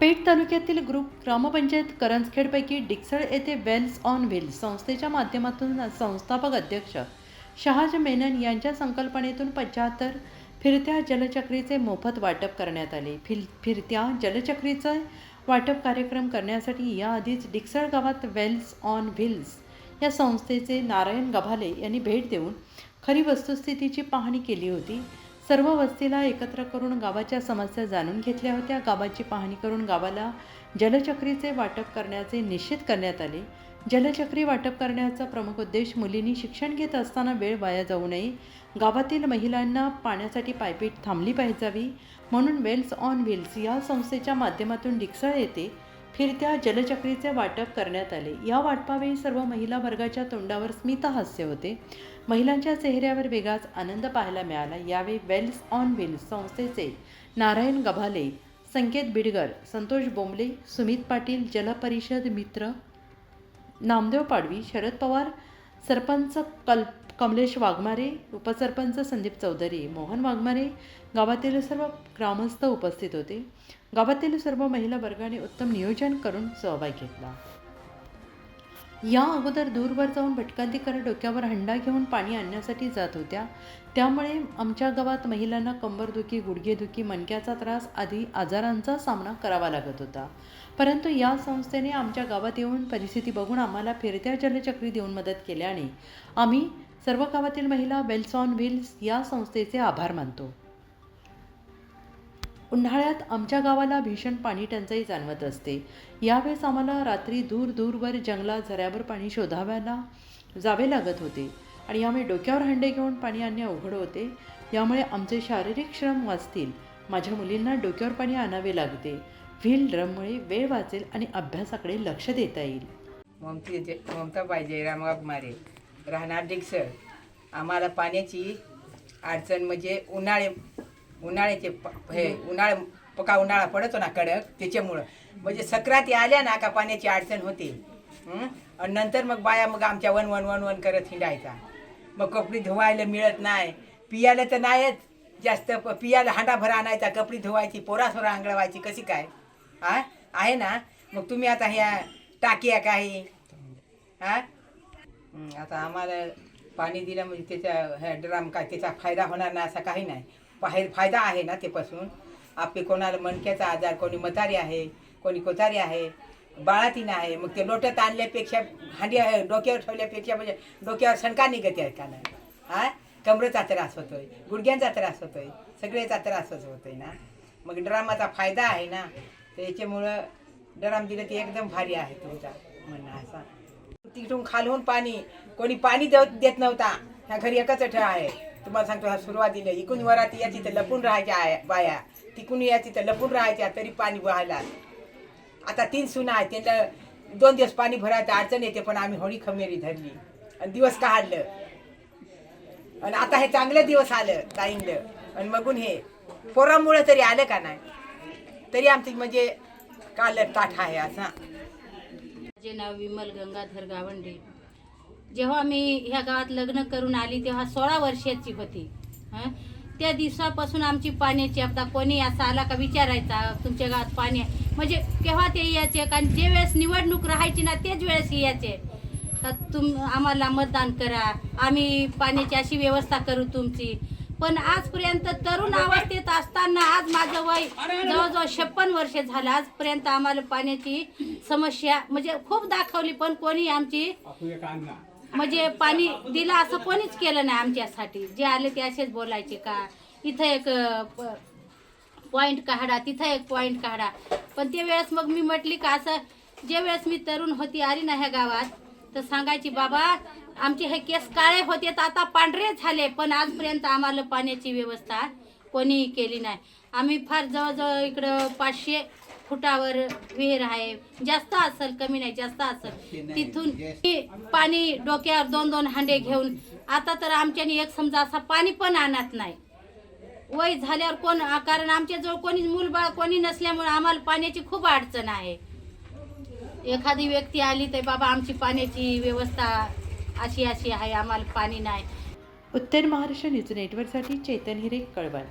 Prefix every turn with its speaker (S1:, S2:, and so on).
S1: पेठ तालुक्यातील ग्रुप ग्रामपंचायत करंजखेडपैकी डिक्सळ येथे Wales on wheels संस्थेच्या माध्यमातून संस्थापक अध्यक्ष शहाज मेनन यांच्या संकल्पनेतून पंच्याहत्तर फिरत्या जलचक्रीचे मोफत वाटप करण्यात आले. फिर फिरत्या जलचक्रीचे वाटप कार्यक्रम करण्यासाठी याआधीच डिक्सळ गावात वेल्स ऑन व्हील्स या संस्थेचे नारायण गभाले यांनी भेट देऊन खरी वस्तुस्थितीची पाहणी केली होती. सर्व वस्तीला एकत्र करून गावाच्या समस्या जाणून घेतल्या होत्या. गावाची पाहणी करून गावाला जलचक्रीचे वाटप करण्याचे निश्चित करण्यात आले. जलचक्री वाटप करण्याचा प्रमुख उद्देश मुलींनी शिक्षण घेत असताना वेळ वाया जाऊ नये. गावातील महिलांना पाण्यासाठी पायपीट थांबली पाहिजावी म्हणून वेल्स ऑन व्हील्स या संस्थेच्या माध्यमातून डिक्सळ येते फिरत्या जलचक्रीचे वाटप करण्यात आले. या वाटपावेळी सर्व महिला वर्गाच्या तोंडावर स्मितहास्य होते. महिलांच्या चेहऱ्यावर वेगळाच आनंद पाहायला मिळाला. यावेळी वेल्स ऑन व्हील्स संस्थेचे नारायण गभाले संकेत बिडगर संतोष बोंबले सुमित पाटील जलपरिषद मित्र नामदेव पाडवी शरद पवार सरपंच कल्प कमलेश वाघमारे उपसरपंच संदीप चौधरी मोहन वाघमारे गावातील सर्व ग्रामस्थ उपस्थित होते. गावातील सर्व महिला वर्गाने उत्तम नियोजन करून सहभाग घेतला. या अगोदर दूरवर जाऊन भटकंतीकर डोक्यावर हंडा घेऊन पाणी आणण्यासाठी जात होत्या. त्यामुळे आमच्या गावात महिलांना कंबरदुखी गुडघेदुखी मणक्याचा त्रास आदी आजारांचा सामना करावा लागत होता. परंतु या संस्थेने आमच्या गावात येऊन परिस्थिती बघून आम्हाला फिरत्या जलचक्री देऊन मदत केल्याने आम्ही सर्व गावातील महिला वेल्स ऑन व्हील्स या संस्थेचे आभार मानतो. उन्हाळ्यात आमच्या गावाला भीषण पाणी टंचाई जाणवत असते. यावेळेस आम्हाला रात्री दूर दूरवर जंगलात झऱ्यावर पाणी शोधाव्याला जावे लागत होते आणि यामुळे डोक्यावर हंडे घेऊन पाणी आणणे अवघड होते. यामुळे आमचे शारीरिक श्रम वाचतील. माझ्या मुलींना डोक्यावर पाणी आणावे लागते. व्हील ड्रममुळे वेळ वाचेल आणि अभ्यासाकडे लक्ष देता येईल.
S2: ममती जे ममताबाई जयराम वाघमारे राहणार डिक्सर आम्हाला पाण्याची अडचण म्हणजे उन्हाळे उन्हाळ्याचे हे उन्हाळे पका उन्हाळा पडतो ना कडक त्याच्यामुळं. म्हणजे सक्राती आल्या ना का पाण्याची अडचण होते? आणि नंतर मग बाया मग आमच्या वन वन वन वन करत हिंडायचा. मग कपडे धुवायला मिळत नाही. पियाला तर नाहीच. जास्त पियाला हांडाभर आणायचा कपडे धुवायची पोरासोरा आंगळवायची कशी काय? हा आहे ना? मग तुम्ही आता ह्या टाक्या काही. हा हं, आता आम्हाला पाणी दिलं म्हणजे त्याचा ह्या ड्राम काय त्याचा फायदा होणार नाही असा काही नाही. फाय फायदा आहे ना त्यापासून आपले कोणाला मणक्याचा आजार कोणी मतारी आहे कोणी कोतारी आहे बाळातीन आहे मग ते लोटत आणल्यापेक्षा हांडी डोक्यावर ठेवल्यापेक्षा म्हणजे डोक्यावर शंका निघते आहे का नाही हा? कमरेचा त्रास होतोय गुडघ्यांचा त्रास होतोय सगळ्याचा त्रासच होतोय ना. मग ड्रामाचा फायदा आहे ना त्याच्यामुळं ड्राम दिलं ते एकदम भारी आहे तुमचा म्हणणं असा. तिकडून खालहून पाणी कोणी पाणी देत देत नव्हता. ह्या घरी एकच ठेव आहे. तुम्हाला सांगतो ह्या सुरुवातीला इकून वरात याची तर लपून राहायच्या बाया. तिकून याची तर लपून राहायच्या तरी पाणी व्हायला आता तीन सुना आहेत त्यांना दोन दिवस पाणी भरायचं अडचण येते पण आम्ही होळी खमेरी धरली. आणि दिवस काढलं. आणि आता हे चांगलं दिवस आलं ताईंलं. आणि मगून हे पोरामुळं तरी आलं का नाही? तरी आमची म्हणजे काल ताठ आहे असा.
S3: माझे नाव विमल गंगाधर गावंडे. जेव्हा मी ह्या गावात लग्न करून आली तेव्हा सोळा वर्षाची होती. हं? त्या दिवसापासून आमची पाण्याची आता कोणी असा आला का विचारायचा तुमच्या गावात पाणी आहे? म्हणजे केव्हा ते यायचे? कारण जे वेळेस निवडणूक राहायची ना तेच वेळेस यायचे. तर तुम आम्हाला मतदान करा. आम्ही पाण्याची अशी व्यवस्था करू तुमची. पण आजपर्यंत तरुण अवस्थेत असताना आज माझं वय जवळजवळ छप्पन वर्ष झालं. आजपर्यंत आम्हाला पाण्याची समस्या म्हणजे खूप दाखवली पण कोणी आमची म्हणजे पाणी दिलं असं कोणीच केलं नाही आमच्यासाठी. जे आले ते असेच बोलायचे का? इथं एक पॉईंट काढा तिथं एक पॉईंट काढा. पण ते वेळेस मग मी म्हटली का असं जे वेळेस मी तरुण होती आली ना ह्या गावात तर सांगायची बाबा आमचे हे केस काळे होते तर आता पांढरे झाले पण आजपर्यंत आम्हाला पाण्याची व्यवस्था कोणीही केली नाही. आम्ही फार जवळजवळ इकडं पाचशे फुटावर विहीर आहे. जास्त असेल कमी नाही जास्त असेल. तिथून पाणी डोक्यावर दोन दोन हांडे घेऊन आता तर आमच्यानी एक समजा असा पाणी पण आणत नाही. वय झाल्यावर कोण कारण आमच्याजवळ कोणी मूलबाळ कोणी नसल्यामुळे आम्हाला पाण्याची खूप अडचण आहे. एखादी व्यक्ती आली तर बाबा आमची पाण्याची व्यवस्था अशी अशी आहे आम्हाला पाणी नाही.
S1: उत्तर महाराष्ट्र न्यूज नेटवर्कसाठी चेतन हिरे कळवण.